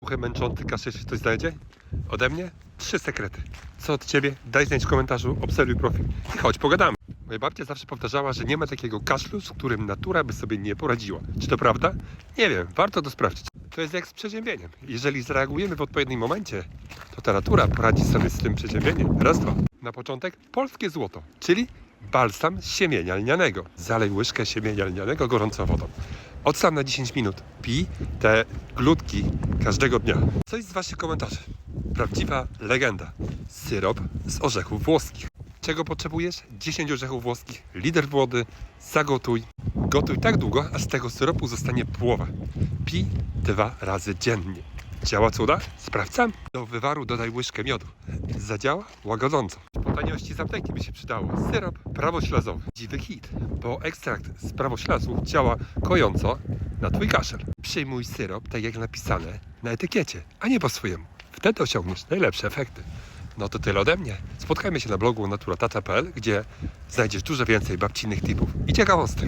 Uchy męczący kaszel się ktoś znajdzie? Ode mnie? Trzy sekrety. Co od ciebie? Daj znać w komentarzu, obserwuj profil i chodź pogadamy. Moja babcia zawsze powtarzała, że nie ma takiego kaszlu, z którym natura by sobie nie poradziła. Czy to prawda? Nie wiem, warto to sprawdzić. To jest jak z przeziębieniem. Jeżeli zareagujemy w odpowiednim momencie, to ta natura poradzi sobie z tym przeziębieniem. Raz, dwa. Na początek polskie złoto, czyli balsam siemienia lnianego. Zalej łyżkę siemienia lnianego gorącą wodą. Odstaw na 10 minut. Pij te glutki każdego dnia. Coś z waszych komentarzy. Prawdziwa legenda. Syrop z orzechów włoskich. Czego potrzebujesz? 10 orzechów włoskich, liter wody, zagotuj. Gotuj tak długo, aż z tego syropu zostanie połowa. Pij dwa razy dziennie. Działa cuda? Sprawdzam. Do wywaru dodaj łyżkę miodu. Zadziała łagodząco. Po taniości z apteki by się przydało. Syrop prawoślazowy. Dziwy hit, bo ekstrakt z prawoślazu działa kojąco na twój kaszel. Przyjmuj syrop tak jak napisane na etykiecie, a nie po swojemu. Wtedy osiągniesz najlepsze efekty. No to tyle ode mnie. Spotkajmy się na blogu naturatata.pl, gdzie znajdziesz dużo więcej babcinnych tipów i ciekawostek.